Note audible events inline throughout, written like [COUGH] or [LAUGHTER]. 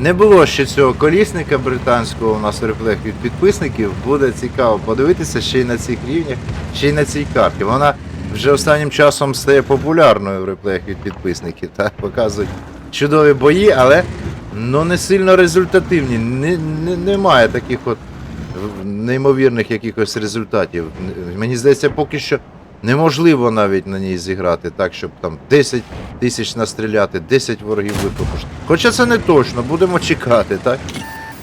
Не було ще цього колісника британського у нас реплех від підписників. Буде цікаво подивитися ще й на цих рівнях, ще й на цій карті. Вона вже останнім часом стає популярною в реплех від підписників. Так, показують чудові бої, але ну, не сильно результативні. Не, не, немає таких от неймовірних якихось результатів. Мені здається, поки що неможливо навіть на ній зіграти так, щоб там 10 тисяч настріляти, 10 ворогів випустити. Хоча це не точно, будемо чекати, так?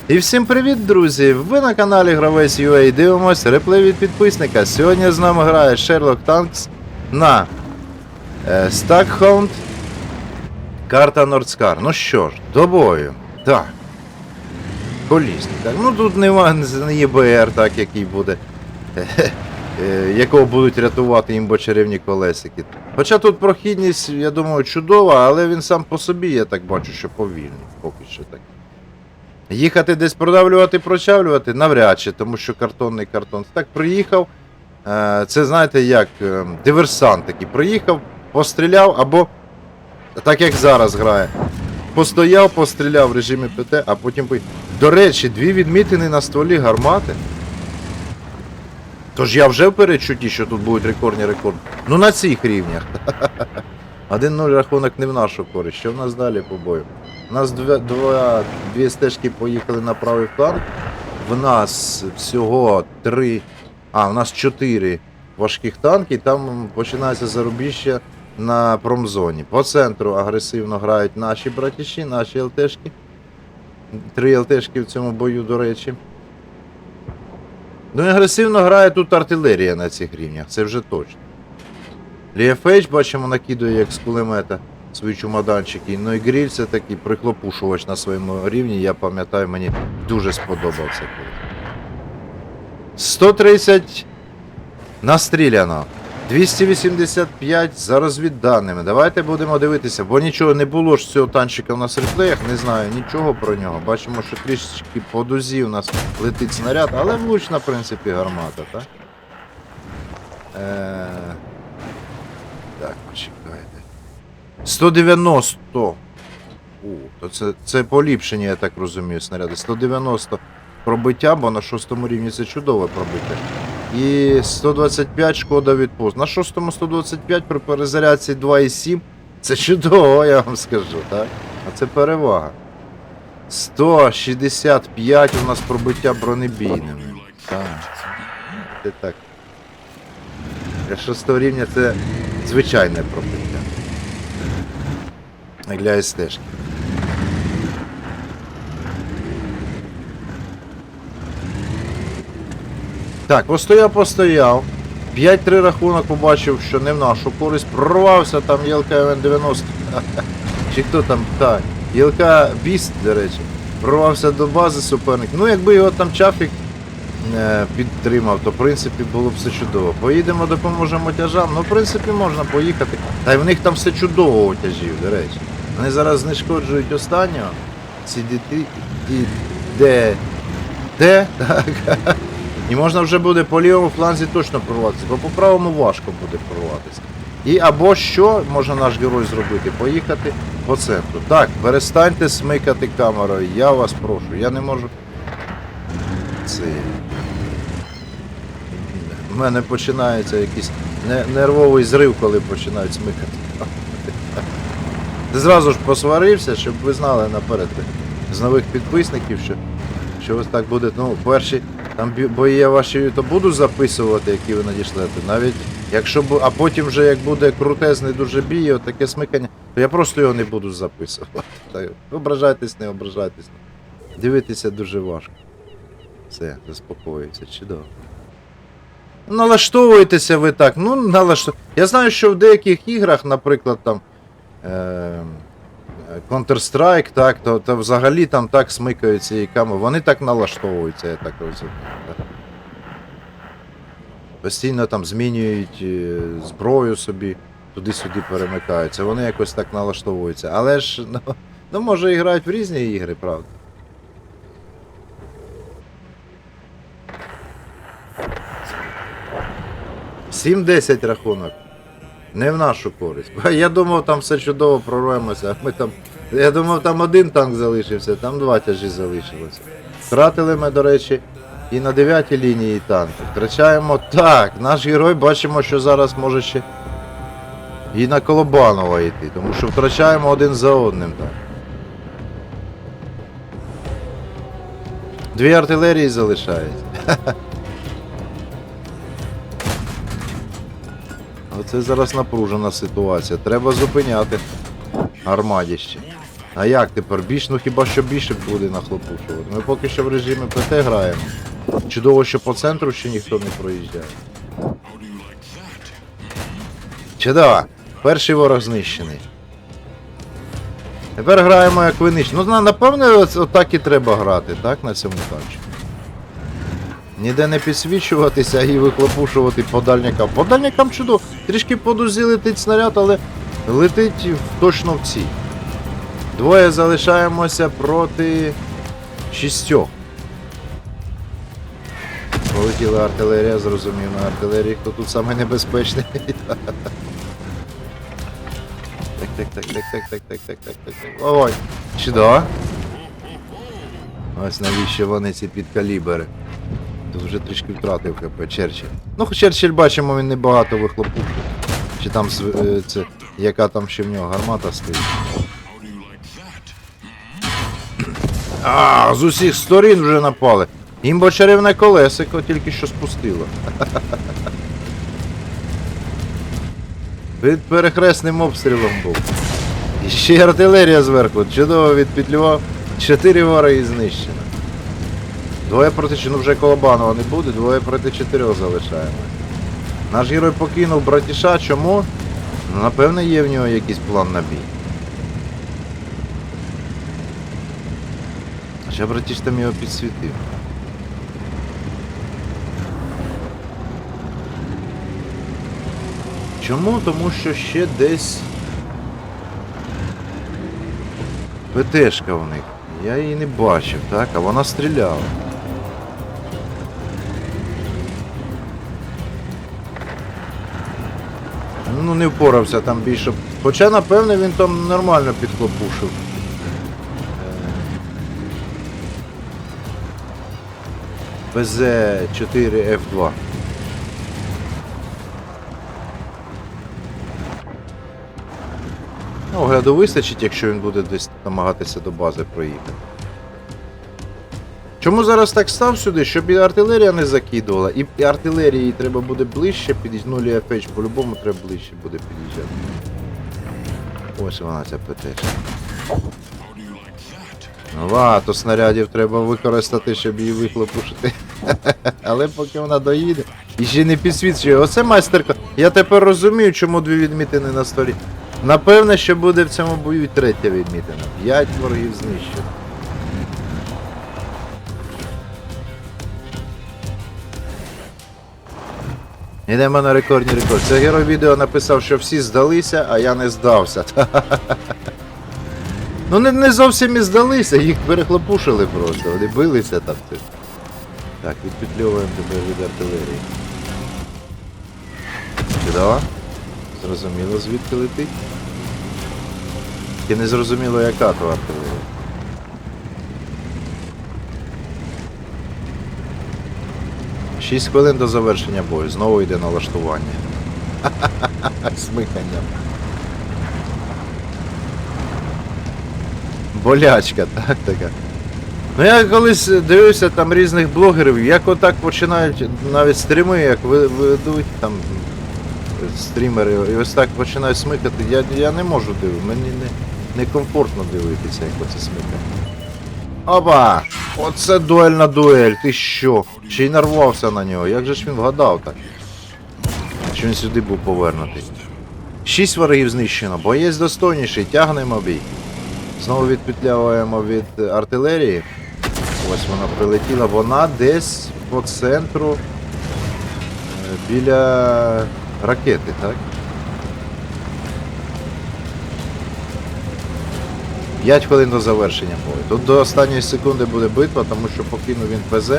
І всім привіт, друзі! Ви на каналі Гравець UA дивимось реплей від підписника. Сьогодні з нами грає Sherlock Tanks на е, карта Нордскар. Ну що ж, до бою. Так. Колісник. Так. Ну тут нема не ЄБР, так, який буде. Е, Якого будуть рятувати імбочарівні колесики. Хоча тут прохідність, я думаю, чудова, але він сам по собі, я так бачу, що повільний, поки що так. Їхати десь продавлювати, прочавлювати навряд чи, тому що картонний картон. Так приїхав. е, Це знаєте як е, диверсант такий. Приїхав, постріляв або так як зараз грає. Постояв, постріляв в режимі ПТ, а потім. До речі, дві відмітини на стволі гармати. Тож я вже в передчутті, що тут будуть рекордні рекорди. Ну на цих рівнях. [LAUGHS] 1-0 рахунок не в нашу користь. Що в нас далі по бою? У нас дві, два, дві стежки поїхали на правий фланг. В нас всього три. А, у нас чотири важких танки, там починається зарубіжжя на промзоні. По центру агресивно грають наші братіші, наші ЛТшки. Три ЛТшки в цьому бою, до речі. Ну агресивно грає тут артилерія на цих рівнях, це вже точно. Ліфейдж, бачимо, накидує як з кулемета свої чумаданчики. Ну і гріль це такий прихлопушувач на своєму рівні, я пам'ятаю, мені дуже сподобався. 130 настріляно. 285 за розвідданими. Давайте будемо дивитися, бо нічого не було ж цього танчика в нас в реплеях, не знаю нічого про нього. Бачимо, що трішечки по дузі у нас летить снаряд, але влучна, в принципі, гармата, так? Е... Так, почекайте. 190. У, то це, це поліпшення, я так розумію, снаряди. 190 пробиття, бо на шостому рівні це чудове пробиття. І 125 шкода від пост. На шостому 125 при перезарядці 2,7. Це чудово, я вам скажу, так? А це перевага. 165 у нас пробиття бронебійними. Так. Це так. Для шостого рівня це звичайне пробиття. Для СТшки. Так, постояв, постояв. 5-3 рахунок побачив, що не в нашу користь. Прорвався там ЄЛК 90 [LAUGHS] Чи хто там? Так. ЄЛК Біст, до речі. Прорвався до бази суперник. Ну, якби його там чафік е, підтримав, то в принципі було б все чудово. Поїдемо, допоможемо тяжам. Ну, в принципі, можна поїхати. Та й в них там все чудово у тяжів, до речі. Вони зараз знешкоджують останнього. Ці діти. І де. Де? [LAUGHS] Так. І можна вже буде по лівому фланзі точно прорватися, бо по правому важко буде прорватися. І або що може наш герой зробити? Поїхати по центру. Так, перестаньте смикати камерою, я вас прошу. Я не можу. Це. У мене починається якийсь нервовий зрив, коли починають смикати. Ти зразу ж посварився, щоб ви знали наперед з нових підписників, що, що ось так буде. Ну, перші там бої я ваші то буду записувати, які ви надішлете. Навіть якщо а потім вже як буде крутезний дуже бій, таке смикання, то я просто його не буду записувати. [LAUGHS] Так, ображайтесь, не ображайтесь. Дивитися дуже важко. Все, заспокоюється, чудово. Налаштовуєтеся ви так. Ну, налаштов... Я знаю, що в деяких іграх, наприклад, там. Е... Counter-Strike, так, то, то взагалі там так смикаються і камери. Вони так налаштовуються, я так розумію. Постійно там змінюють е, зброю собі, туди-сюди перемикаються. Вони якось так налаштовуються. Але ж, ну, ну може і грають в різні ігри, правда. Сім-десять рахунок. Не в нашу користь. Я думав, там все чудово прорвемося, ми там. Я думав, там один танк залишився, там два тяжі залишилося. Втратили ми, до речі, і на 9 лінії танки. Втрачаємо так. Наш герой бачимо, що зараз може ще і на Колобанова йти, тому що втрачаємо один за одним так. Дві артилерії залишається. [LAUGHS] Оце зараз напружена ситуація. Треба зупиняти армадіще. А як тепер? Більш, ну хіба що більше буде нахлопушувати. Ми поки що в режимі ПТ граємо. Чудово, що по центру ще ніхто не проїжджає. Чудово. Перший ворог знищений. Тепер граємо як винищ. Ну, на- напевне, отак і треба грати, так, на цьому танчі. Ніде не підсвічуватися і вихлопушувати по дальнякам. По чудово. Трішки по дузі летить снаряд, але летить точно в ці. Двоє залишаємося проти шістьох. Полетіла артилерія, зрозумів на артилерії, хто тут саме небезпечний. Так, [LAUGHS] так, так, так, так, так, так, так, так, так, так. Ой, чудово. Ось навіщо вони ці підкалібери. Тут вже трішки втратив ХП Черчилль. Ну, Черчилль бачимо, він небагато вихлопушив. Чи там е, це, яка там ще в нього гармата стоїть. А, з усіх сторін вже напали. Імбо чарівне колесико тільки що спустило. [LAUGHS] Під перехресним обстрілом був. І ще артилерія зверху. Чудово відпетлював. Чотири вороги знищено. Двоє проти ну вже Колобанова не буде, двоє проти чотирьох залишаємо. Наш герой покинув братіша, чому? Ну, напевне, є в нього якийсь план на бій. Ще братіш там його підсвітив. Чому? Тому що ще десь ПТшка в них. Я її не бачив, так? А вона стріляла. Ну не впорався там більше. Хоча, напевне, він там нормально підхлопушив. БЗ-4Ф2. Ну, огляду вистачить, якщо він буде десь намагатися до бази проїхати. Чому зараз так став сюди? Щоб і артилерія не закидувала, і артилерії треба буде ближче під'їжджати. Ну, Ліафеч по-любому треба ближче буде під'їжджати. Ось вона ця ПТ. Багато снарядів треба використати, щоб її вихлопушити. [LAUGHS] Але поки вона доїде. І ще не підсвічує. Оце майстерка. Я тепер розумію, чому дві відмітини на столі. Напевне, що буде в цьому бою і третя відмітина. П'ять ворогів знищено. Йдемо на рекордні рекорд. Це герой відео написав, що всі здалися, а я не здався. [LAUGHS] Ну не, не зовсім і здалися, їх перехлопушили просто. Вони билися там. Так, відпетльовуємо тепер від артилерії. Чудово. Зрозуміло, звідки летить. Тільки не зрозуміло, яка то артилерія. Шість хвилин до завершення бою. Знову йде налаштування. Смикання. Болячка, так така. Ну я колись дивився там різних блогерів, як отак починають навіть стріми, як ведуть там стрімери, і ось так починають смикати. Я, я не можу дивитися, мені не, некомфортно дивитися, як оце смикає. Опа! Оце дуельна дуель, ти що? Ще й нарвався на нього. Як же ж він вгадав так? Що він сюди був повернутий. Шість ворогів знищено, боєць достойніший, тягнемо бій. Знову відпетлявуємо від артилерії. Ось вона прилетіла. Вона десь по центру е, біля ракети, так? 5 хвилин до завершення бою. Тут до останньої секунди буде битва, тому що покинув він ПЗ.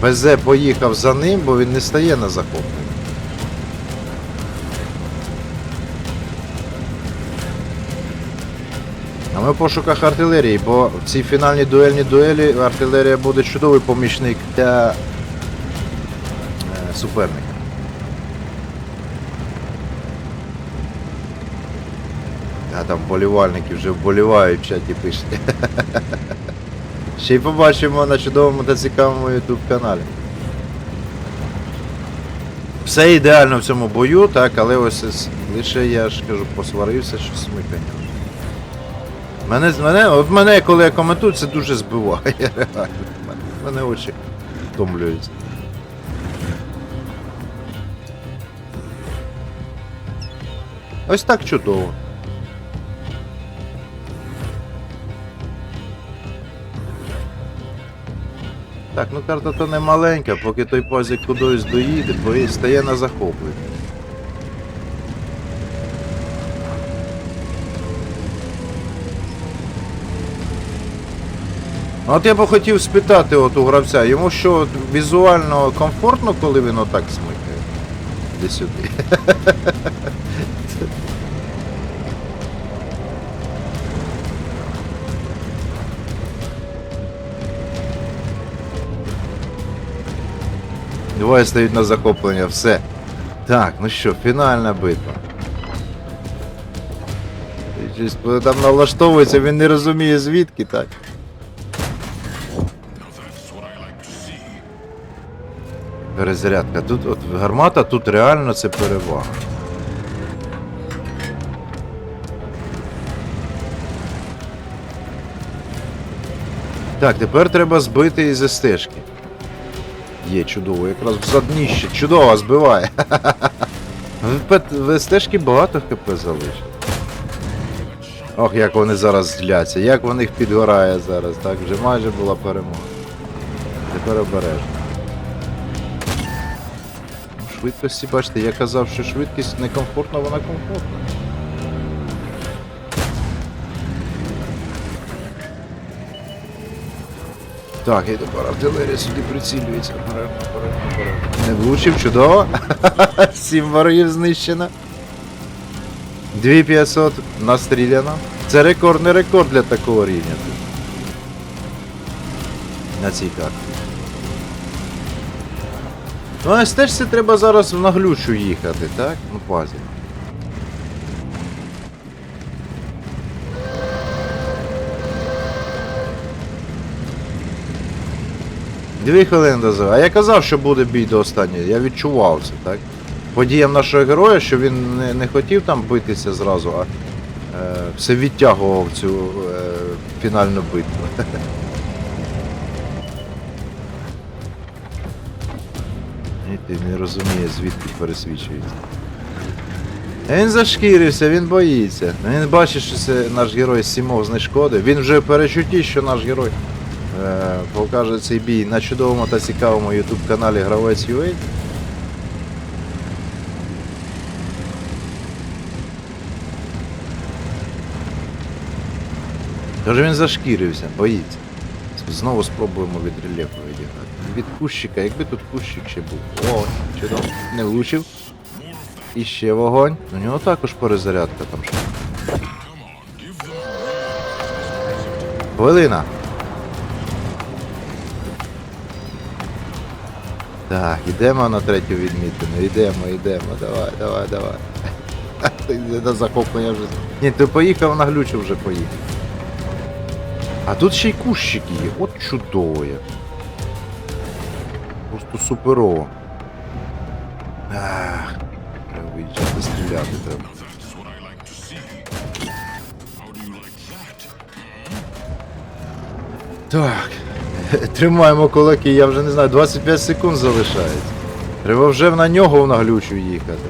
ПЗ поїхав за ним, бо він не стає на захоплення. А ми в пошуках артилерії, бо в цій фінальній дуельній дуелі артилерія буде чудовий помічник для е, суперника. Там вболівальники вже вболівають в чаті пишуть. [LAUGHS] Ще й побачимо на чудовому та цікавому YouTube каналі. Все ідеально в цьому бою, так, але ось лише я ж кажу, посварився, що смикання. Мене, мене, от мене, коли я коментую, це дуже збиває, [LAUGHS] реально. Мене очі втомлюються. Ось так чудово. Так, ну карта то не маленька, поки той пазик кудись доїде, бо стає на захоплення. Ну, От я би хотів спитати от у гравця, йому що візуально комфортно, коли він отак смикає? Іди сюди. [LAUGHS] Двоє стають на захоплення, все. Так, ну що, фінальна битва. Щось там налаштовується, він не розуміє звідки так. Перезарядка. Тут от гармата, тут реально це перевага. Так, тепер треба збити із стежки. Є чудово, якраз в задніще. Чудово, збиває. [LAUGHS] В, стежки багато хп залишилось. Ох, як вони зараз зляться, як в них підгорає зараз, так, вже майже була перемога. Тепер обережно. Ну, Швидкості, бачите, я казав, що швидкість некомфортна, вона комфортна. Так, і тепер артилерія сюди прицілюється. Не влучив, чудово. [LAUGHS] Сім ворогів знищено. 2500 настріляно. Це рекордний рекорд для такого рівня. На цій карті. Ну, а теж це треба зараз в наглючу їхати, так? Ну, базі. Дві хвилини дозив. А я казав, що буде бій до останньої. Я відчував це, так? По діям нашого героя, що він не, не хотів там битися зразу, а е, все відтягував цю е, фінальну битву. [LAUGHS] І ти не розуміє, звідки пересвічується. Він зашкірився, він боїться. Він бачить, що це наш герой сімов знешкодив. Він вже в перечутті, що наш герой покаже цей бій на чудовому та цікавому YouTube каналі Гравець UA. Тож він зашкірився, боїться. Знову спробуємо від рельєфу відіграти. Від кущика, якби тут кущик ще був. О, чудово. Не влучив. І ще вогонь. У нього також перезарядка там. Хвилина. Так, ідемо на третю відмітину. Йдемо, йдемо. Давай, давай, давай. [LAUGHS] На захоплення вже. Ні, ти поїхав на глючу вже поїхав. А тут ще й кущики є. От чудово як. Просто суперово. Ах, треба стріляти треба. Так. [LAUGHS] Тримаємо кулаки, я вже не знаю, 25 секунд залишається. Треба вже на нього в наглючу їхати.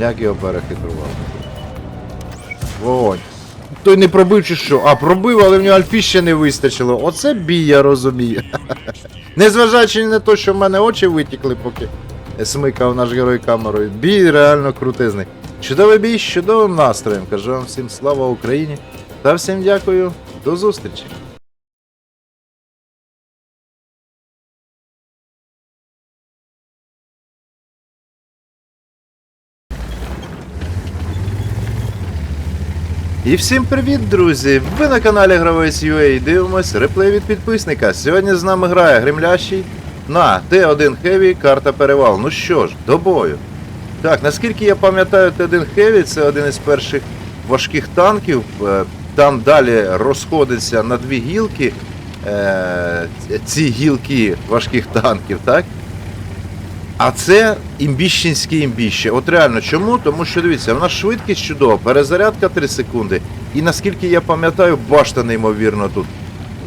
Як його перехитрував. Вогонь. Той не пробив чи що? А, пробив, але в нього альфі ще не вистачило. Оце бій, я розумію. [LAUGHS] Незважаючи на те, що в мене очі витікли, поки смикав наш герой камерою. Бій реально крутизний. Чудовий бій з чудовим настроєм. Кажу вам всім слава Україні. Та всім дякую. До зустрічі. І всім привіт, друзі! Ви на каналі Гравець UA дивимось реплей від підписника. Сьогодні з нами грає Гремлящий на Т1 Heavy, карта перевал. Ну що ж, до бою. Так, наскільки я пам'ятаю, Т1 Heavy це один із перших важких танків. Е, Там далі розходиться на дві гілки. е, Ці гілки важких танків, так? А це імбіщенське імбіще. От реально, чому? Тому що дивіться, в нас швидкість чудова, перезарядка 3 секунди. І наскільки я пам'ятаю, башта неймовірно тут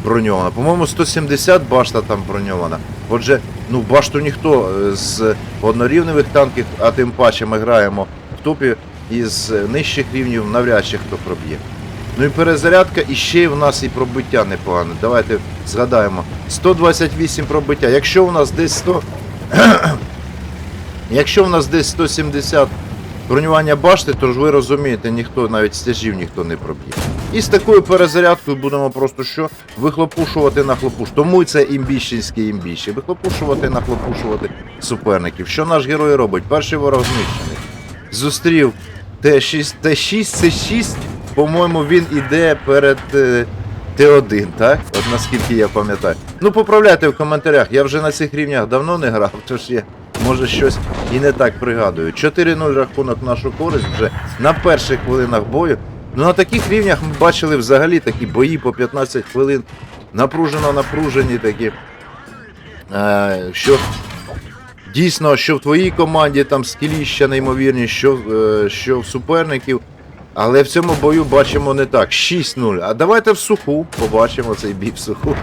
броньована. По-моєму, 170 башта там броньована. Отже, ну башту ніхто е, з однорівневих танків, а тим паче ми граємо в топі із нижчих рівнів, навряд чи хто проб'є. Ну і перезарядка, і ще в нас і пробиття непогане. Давайте згадаємо. 128 пробиття. Якщо у нас десь 100. Якщо в нас десь 170 бронювання башти, то ж ви розумієте, ніхто навіть стяжів ніхто не проб'є. І з такою перезарядкою будемо просто що вихлопушувати на хлопуш. Тому це імбіщенське імбіще. Вихлопушувати, нахлопушувати суперників. Що наш герой робить? Перший ворог знищений. Зустрів Т6, Т6, С6, по-моєму, він іде перед е, Т1, так? От наскільки я пам'ятаю. Ну поправляйте в коментарях, я вже на цих рівнях давно не грав, тож я може щось і не так пригадую. 4-0 рахунок нашу користь вже на перших хвилинах бою. Ну на таких рівнях ми бачили взагалі такі бої по 15 хвилин. Напружено напружені такі. Е, що дійсно, що в твоїй команді там скіліща неймовірні, що, е, що в суперників. Але в цьому бою бачимо не так. 6-0. А давайте в суху побачимо цей бій в суху.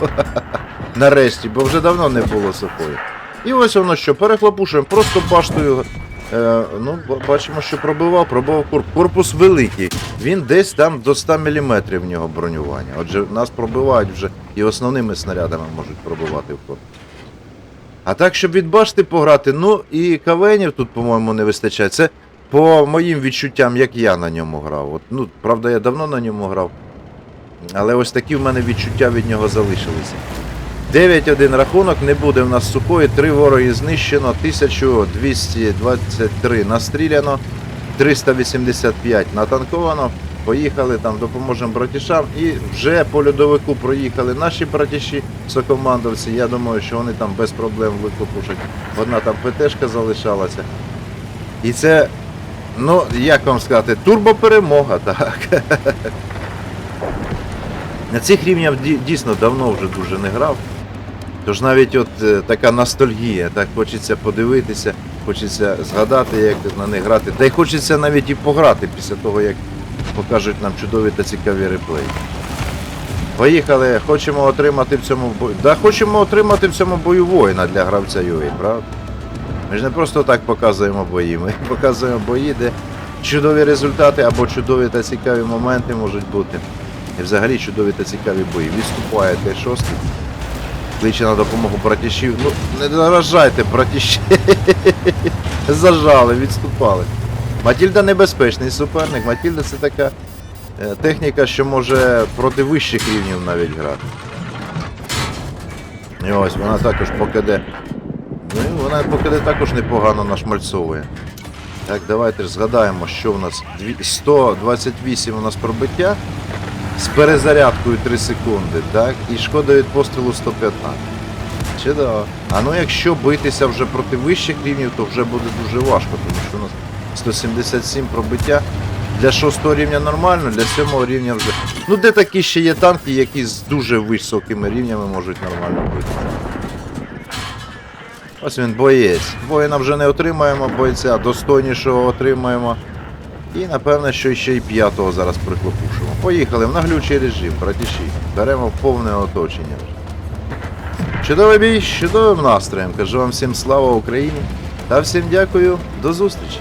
[LAUGHS] Нарешті, бо вже давно не було сухої. І ось воно що, перехлопушуємо, просто баштою. Е, ну, бачимо, що пробивав, пробивав корпус. Корпус великий. Він десь там до 100 мм в нього бронювання. Отже, нас пробивають вже і основними снарядами можуть пробивати в корпус. А так, щоб від башти пограти, ну і кавенів тут, по-моєму, не вистачає. Це по моїм відчуттям, як я на ньому грав. От, ну, правда, я давно на ньому грав. Але ось такі в мене відчуття від нього залишилися. 9-1 рахунок, не буде в нас сухої, 3 вороги знищено, 1223 настріляно, 385 натанковано. Поїхали там, допоможемо братішам. І вже по льодовику проїхали наші братіші, сокомандовці. Я думаю, що вони там без проблем викопушать. Одна там ПТшка залишалася. І це, ну, як вам сказати, турбоперемога, так. [LAUGHS] На цих рівнях дійсно давно вже дуже не грав. Тож навіть от е, така ностальгія, так хочеться подивитися, хочеться згадати, як на них грати. Та й хочеться навіть і пограти після того, як покажуть нам чудові та цікаві реплеї. Поїхали, хочемо отримати в цьому бою. Да, хочемо отримати в цьому бою воїна для гравця UA, правда? Ми ж не просто так показуємо бої, ми [LAUGHS] показуємо бої, де чудові результати або чудові та цікаві моменти можуть бути. І взагалі чудові та цікаві бої. Відступає Т6. Кличе на допомогу братішів. Ну, не наражайте, братіші. [LAUGHS] Зажали, відступали. Матільда небезпечний суперник. Матільда це така е, техніка, що може проти вищих рівнів навіть грати. І ось вона також покиде. Ну, вона покиде також непогано нашмальцовує. Так, давайте ж згадаємо, що в нас 128 у нас пробиття з перезарядкою 3 секунди, так? І шкода від пострілу 115. Чудово. А ну якщо битися вже проти вищих рівнів, то вже буде дуже важко, тому що у нас 177 пробиття. Для 6 рівня нормально, для 7 рівня вже. Ну де такі ще є танки, які з дуже високими рівнями можуть нормально бити. Ось він боєць. Воїна вже не отримаємо, бойця достойнішого отримаємо. І напевне, що ще й п'ятого зараз приклопушимо. Поїхали в наглючий режим, братіші. Беремо повне оточення. Чудовий бій, чудовим настроєм. Кажу вам всім слава Україні та всім дякую, до зустрічі!